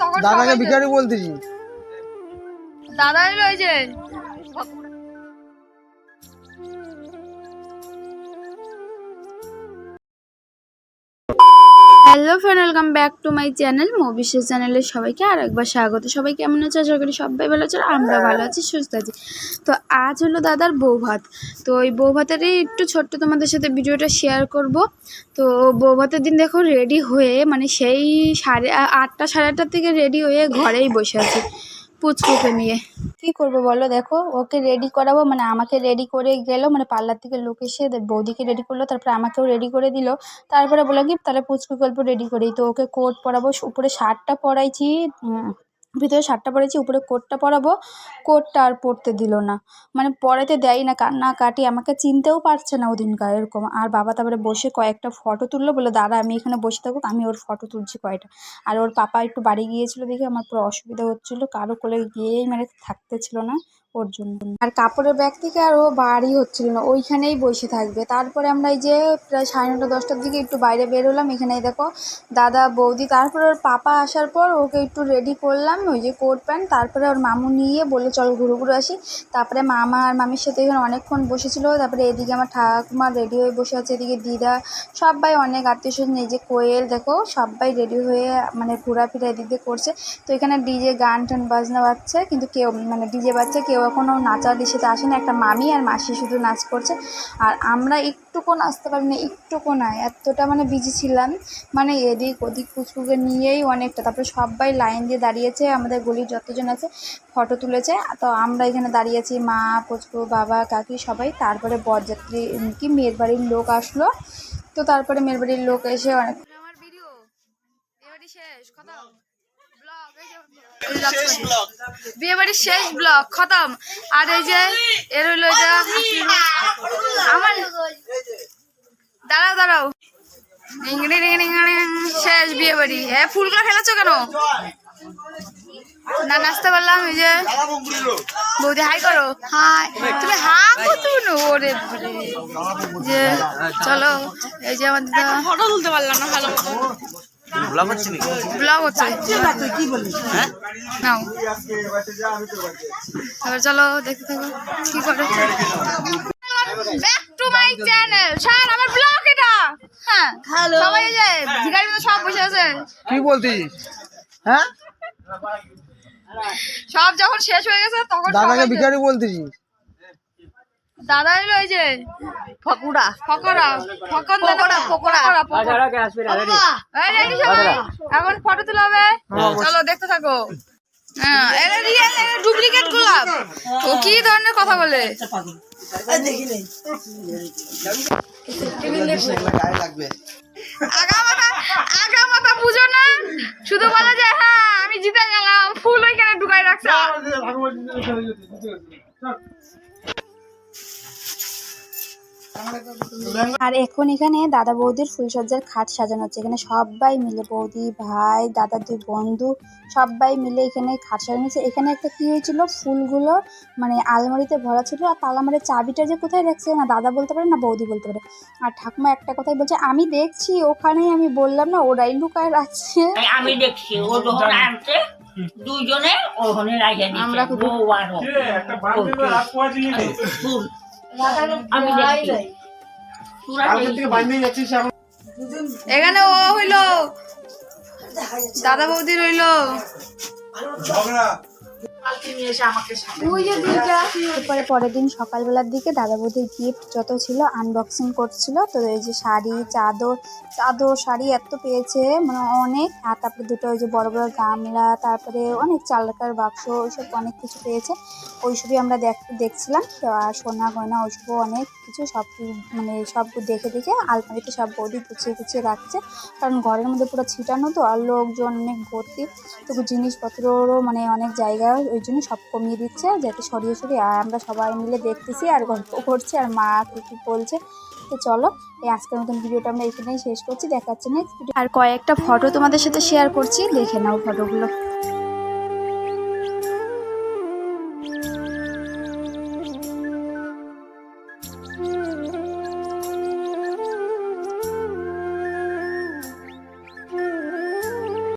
তখন দাদাকে ভিখারি বলতেছি। দাদা এলো যে। Hello friend, welcome back to my channel মোবিশেষ চ্যানেলে সবাইকে আর একবার স্বাগত। সবাই কেমন আছে? আশা করি সবাই ভালো আছে, আমরা ভালো আছি, সুস্থ আছি। তো আজ হলো দাদার বউ ভাত। তো ওই বউ ভাতেরই একটু ছোট্ট তোমাদের সাথে ভিডিওটা শেয়ার করব। তো বউ ভাতের দিন দেখো রেডি হয়ে মানে সেই সাড়ে আটটা সাড়ে আটটার থেকে রেডি হয়ে ঘরেই বসে আছি। পুচকুকে নিয়ে। কি করব বলো? দেখো, ওকে রেডি করাবো মানে আমাকে রেডি করে গেলো মানে পার্লার থেকে লোক এসে বৌদিকে রেডি করল, তারপরে আমাকেও রেডি করে দিল। তারপরে বললাম কি, তাহলে পুচকু গল্প রেডি করি তো ওকে কোট পরাবো উপরে শার্টটা পরাইছি ভিতরে শার্টটা পরেছি, উপরে কোটটা পরাবো, কোটটা আর পরতে দিল না। মানে পরাতে দেয় না কান্না কাটি, আমাকে চিনতেও পারছে না ওদিনকার এরকম। আর বাবা তারপরে বসে কয়েকটা ফটো তুললো বলে দাদা আমি এখানে বসে থাকুক, আমি ওর ফটো তুলছি কয়টা। আর ওর পাপা একটু বাড়ি গিয়েছিল দেখে আমার পুরো অসুবিধা হচ্ছিল, কারও কোলে গিয়েই মানে থাকতে ছিল না। ওর জন্য। আর কাপড়ের ব্যাগ থেকে আর ও বাড়ি হচ্ছিল না, ওইখানেই বসে থাকবে। তারপরে আমরা এই যে প্রায় সাড়ে নটা, দশটার দিকে একটু বাইরে বের হলাম, এখানেই দেখো দাদা, বৌদি, তারপরে ওর পাপা আসার পর ওকে একটু রেডি করলাম, ওই যে কোট প্যান্ট তারপরে ওর মামু নিয়ে বলল চল ঘুরু ঘুরে আসি। তারপরে মামা আর মামির সাথে এখানে অনেকক্ষণ বসেছিল, তারপরে এদিকে আমার ঠাকুমা রেডি হয়ে বসে আছে, এদিকে দিদা, সবাই অনেক আত্মীয় স্বজন, এই যে কোয়েল, দেখো সবাই রেডি হয়ে মানে ঘোরাফেরা এদিক দিয়ে করছে। তো এখানে ডিজে গান টান বাজনা বাজছে, কিন্তু কেউ মানে ডিজে বাজছে, কেউ এখনও নাচার আসে না একটা মামি আর মাসি শুধু নাচ করছে। আর আমরা একটুকু নাচতে পারি না, একটুকু না, এতটা মানে বিজি ছিলাম। মানে এদিক ওদিক কুচকুকে নিয়েই অনেকটা। তারপরে সবাই লাইন দিয়ে দাঁড়িয়েছে, আমাদের গলির যতজন আছে, ফটো তুলেছে। তো আমরা এখানে দাঁড়িয়েছি, মা পুচকু বাবা, কাকি সবাই। তারপরে বরযাত্রী কি মেয়ের বাড়ির লোক আসলো। তো তারপরে মেয়ের বাড়ির লোক এসে অনেক শেষ, খতম। বিয়ে বাড়ির শেষ ব্লগ। খতম। আর এই যে এর হইল এটা আমার দাঁড়াও দাঁড়াও। শেষ বিয়ে বাড়ি। হ্যাঁ ফুলগুলো ফেলেছো কেন? না নাচতে পারলাম এই যে। বৌদি হাই করো। হাই। তুমি হা কত ওরে। যে চলো এই যে আমার দিদা। ফটো তুলতে পারলাম না ভালো ব্লগ হচ্ছে নাকি? ব্লগ হচ্ছে। হ্যাঁ? নাও। এবার চলো দেখতে থাকো কি করে। Back to my channel sir আমার ব্লগ এটা। হ্যাঁ হ্যালো সবাই যে ভিখারি মতো সব বসে আছে। কি বলতিস হ্যাঁ? সব যখন শেষ হয়ে গেছে তখন দাদাকে ভিখারি বলতেছি দাদা। এলো এই যে ফকুড়া ফকরা ফকন পকোড়া এই ready সবাই? এখন ফটো তোলা হবে। চলো দেখতে থাকো। হ্যাঁ ডুপ্লিকেট গোলাপ। ও কি ধরনের কথা বলে? আগা মাথা বুঝো না। শুধু বলে যে হ্যাঁ আমি জিতে গেলাম। ফুল ওইখানে ঢুকাই রাখছে। আর এখন এখানে দাদা বৌদির ফুলসজ্জার খাট সাজানো হচ্ছে। এখানে সবাই মিলে বৌদি ভাই দাদার দুই বন্ধু সবাই মিলে এখানে খাট সাজানো হচ্ছে। এখানে একটা কি হয়েছিল? ফুলগুলো মানে আলমারিতে ভরা ছিল আর তালামারের চাবিটা যে কোথায় রাখছে না দাদা বলতে পারে না বৌদি বলতে পারে। আর ঠাকুমা একটা কথাই বলছে আমি দেখছি ওখানেই আমি বললাম না ওরাই লুকায় রাখছে। আমি দেখছি ও যখন আনছে। দুইজনে ওখানে রাখিয়ে আমরা খুব-। আমি? এখানে। ও হইল। দাদা বৌদি রইল। এরপরে পরের দিন সকালবেলার দিকে দাদা বৌদির গিফট যত ছিল আনবক্সিং করছিল তো এই যে শাড়ি চাদর চাদর শাড়ি এত পেয়েছে মানে অনেক। আর তারপরে দুটো ওই যে বড় বড় গামলা তারপরে অনেক চালকার বাক্স ওইসব অনেক কিছু পেয়েছে। ওইসবই আমরা দেখ দেখছিলাম। তো আর সোনা গয়না ওইসবও অনেক কিছু সব মানে সব দেখে দেখে আলমারিতে সব বৌদি গুছিয়ে গুছিয়ে রাখছে। কারণ ঘরের মধ্যে পুরো ছিটানো তো আর লোকজন অনেক ভর্তি। তো জিনিসপত্ররও মানে অনেক জায়গায় ওই জন্য সব কমিয়ে দিচ্ছে, যাতে সরিয়ে সরিয়ে আর আমরা সবাই মিলে দেখতেছি আর গল্প করছি আর মা কে কি বলছে। তো চলো, এই আজকের মতন ভিডিওটা আমরা এখানেই শেষ করছি দেখাচ্ছি নেক্সট আর কয়েকটা ফটো তোমাদের সাথে শেয়ার করছি, দেখে নাও ফটোগুলো